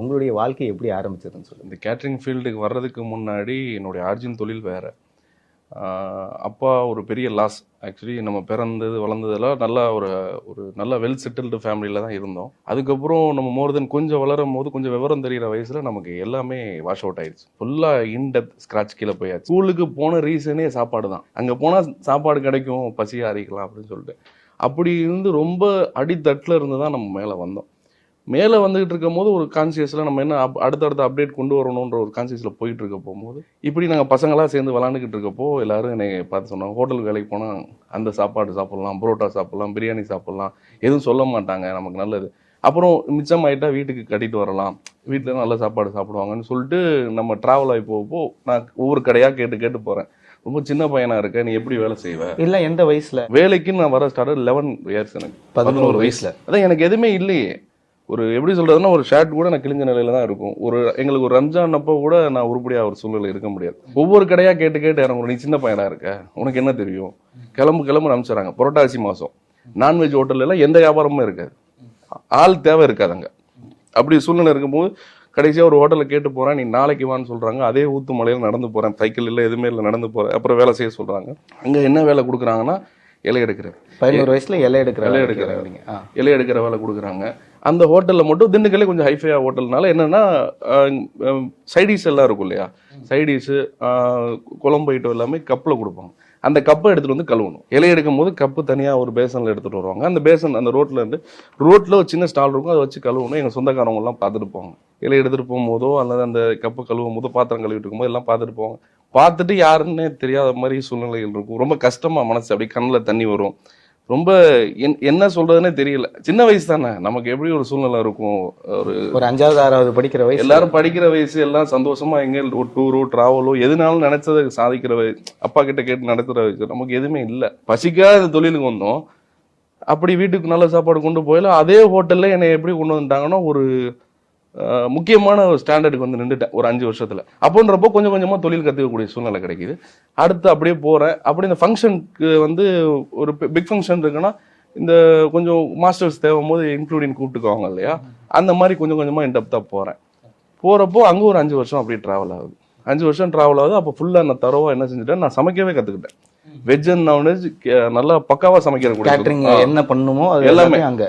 உங்களுடைய வாழ்க்கை எப்படி ஆரம்பிச்சதுன்னு சொல்லுங்க. இந்த கேட்ரிங் ஃபீல்டுக்கு வர்றதுக்கு முன்னாடி என்னுடைய ஆர்ஜின் தொழில் வேறு. அப்பா ஒரு பெரிய லாஸ் ஆக்சுவலி நம்ம பிறந்தது வளர்ந்ததெல்லாம் நல்லா ஒரு ஒரு நல்ல வெல் செட்டில்டு ஃபேமிலியில் தான் இருந்தோம். அதுக்கப்புறம் நம்ம மோர் தென் கொஞ்சம் வளரும் போது கொஞ்சம் விவரம் தெரிகிற வயசில் நமக்கு எல்லாமே வாஷ் அவுட் ஆயிடுச்சு ஃபுல்லாக இன்டெப்த் ஸ்க்ராட்ச் கீழே போயாச்சு. ஸ்கூலுக்கு போன ரீசனே சாப்பாடு தான். அங்கே போனால் சாப்பாடு கிடைக்கும் பசியாக அறிக்கலாம் அப்படின்னு சொல்லிட்டு. அப்படி இருந்து ரொம்ப அடித்தட்டில் இருந்து தான் நம்ம மேலே வந்தோம். மேலே வந்துகிட்டு இருக்கும் போது ஒரு கான்சியஸில் நம்ம என்ன அப் அடுத்தடுத்த அப்டேட் கொண்டு வரணுன்ற ஒரு கான்சியஸில் போயிட்டு இருக்க போகும்போது இப்படி நாங்கள் பசங்களாக சேர்ந்து விளாண்டுக்கிட்டு இருக்கப்போ எல்லாரும் என்னை பார்த்து சொன்னாங்க ஹோட்டலுக்கு வேலைக்கு போனால் அந்த சாப்பாடு சாப்பிட்லாம் புரோட்டா சாப்பிட்லாம் பிரியாணி சாப்பிட்லாம் எதுவும் சொல்ல மாட்டாங்க நமக்கு நல்லது. அப்புறம் மிச்சம் ஆயிட்டா வீட்டுக்கு கட்டிட்டு வரலாம் வீட்டில் நல்ல சாப்பாடு சாப்பிடுவாங்கன்னு சொல்லிட்டு நம்ம ட்ராவல் ஆகி போகப்போ நான் ஒவ்வொரு கடையாக கேட்டு கேட்டு போகிறேன் ரொம்ப சின்ன பையனா இருக்க நீ எப்படி வேலை செய்வ? இல்ல எந்த வயசுல? வேலைக்கு நான் வர ஸ்டார்ட் லெவன் இயர்ஸ் எனக்கு. பதினோரு வயசுல. அதான் எனக்கு எதுவுமே இல்லையே. ஒரு எப்படி சொல்றதுன்னா ஒரு ஷர்ட் கூட நான் கிழிஞ்ச நிலையில தான் இருக்கும். ஒரு எங்களுக்கு ஒரு ரம்ஜான் அப்போ கூட நான் உருப்படியா ஒரு சூழ்நிலை இருக்க முடியாது. ஒவ்வொரு கடையா கேட்டு கேட்டு இறங்கும் நீ சின்ன பையனா இருக்க? உனக்கு என்ன தெரியும்? கிளம்பு கிளம்பு அனுப்பிச்சுறாங்க புரட்டாசி மாசம். நான்வெஜ் ஹோட்டல்ல எல்லாம் எந்த வியாபாரமும் இருக்காது. ஆள் தேவை இருக்காது அங்க. அப்படி சூழ்நிலை இருக்கும்போது கடைசியா ஒரு ஹோட்டல்ல கேட்டு போறேன். நீ நாளைக்கு வான்னு சொல்றாங்க. அதே ஊத்து மலையில நடந்து போறேன். சைக்கிள் இல்ல எதுவுமே இல்லை நடந்து போறேன். அப்புறம் வேலை செய்ய சொல்றாங்க. அங்க என்ன வேலை கொடுக்குறாங்கன்னா இலை எடுக்கிறேன் பதினோரு வயசுல இலை எடுக்கிற இலை எடுக்கிற. இலை எடுக்கிற வேலை கொடுக்குறாங்க. அந்த ஹோட்டலில் மட்டும் திண்டுக்கல்லே கொஞ்சம் ஹைஃபையாக ஹோட்டல்னால என்னென்னா சைடிஸ் எல்லாம் இருக்கும் இல்லையா? சைடிஸு குழம்பு ஐட்டம் எல்லாமே கப்பில் கொடுப்பாங்க. அந்த கப்பை எடுத்துகிட்டு வந்து கழுவணும். இலை எடுக்கும் போது கப்பு தனியாக ஒரு பேசனில் எடுத்துகிட்டு வருவாங்க. அந்த பேசன் அந்த ரோட்டில் இருந்து ரோட்டில் ஒரு சின்ன ஸ்டால் இருக்கும். அதை வச்சு கழுவணும். எங்கள் சொந்தக்காரவங்கெல்லாம் பார்த்துட்டு போவாங்க. இலை எடுத்துகிட்டு போகும்போதோ அல்லது அந்த கப்பு கழுவும் போதோ பாத்திரம் கழுவிட்டு இருக்கும்போது எல்லாம் பார்த்துட்டு போவாங்க. பார்த்துட்டு யாருன்னே தெரியாத மாதிரி சூழ்நிலைகள் இருக்கும். ரொம்ப கஷ்டமாக மனசு அப்படியே கண்ணில் தண்ணி வரும். ரொம்ப என்- என்ன சொல்றதுன்னே தெரியல. சின்ன வயசு தானே. நமக்கு எப்படி ஒரு சூழ்நிலை இருக்கும்? ஒரு ஒரு அஞ்சாவது ஆறாவது படிக்கிற வயசு. எல்லாரும் படிக்கிற வயசு எல்லாம் சந்தோஷமா எங்க ஒரு டூரோ டிராவலோ எதுனாலும் நினைச்சதை சாதிக்கிற வயசு அப்பா கிட்ட கேட்டு நடத்துற வயசு நமக்கு எதுவுமே இல்லை. பசிக்காத தொழிலுக்கு வந்தோம். அப்படி வீட்டுக்கு நல்ல சாப்பாடு கொண்டு போயில அதே ஹோட்டல்ல என்னை எப்படி கொண்டு வந்துட்டாங்கன்னா ஒரு முக்கியமான ஒரு ஸ்டாண்டர்டுக்கு வந்து நின்றுட்டேன் ஒரு அஞ்சு வருஷத்துல. அப்போன்றப்போ கொஞ்சம் கொஞ்சமா தொழில் கத்துக்கக்கூடிய சூழ்நிலை கிடைக்குது. அடுத்து அப்படியே போறேன். அப்படி இந்த ஃபங்க்ஷனுக்கு வந்து ஒரு பிக் ஃபங்க்ஷன் இருக்குன்னா இந்த கொஞ்சம் மாஸ்டர்ஸ் தேவும் போது இன்க்ளூடிங் கூப்பிட்டுக்குவாங்க இல்லையா? அந்த மாதிரி கொஞ்சம் கொஞ்சமா இன்டெப்தா போறேன். போறப்போ அங்க ஒரு அஞ்சு வருஷம் அப்படியே டிராவல் ஆகுது. அஞ்சு வருஷம் டிராவல் ஆகுது. அப்போ ஃபுல்லா நான் தரவா என்ன செஞ்சுட்டேன்? நான் சமைக்கவே கத்துக்கிட்டேன். வெஜ் அண்ட் நான்வெஜ் நல்லா பக்காவா சமைக்கிற கேட்டரிங் என்ன பண்ணுமோ எல்லாமே. அங்க.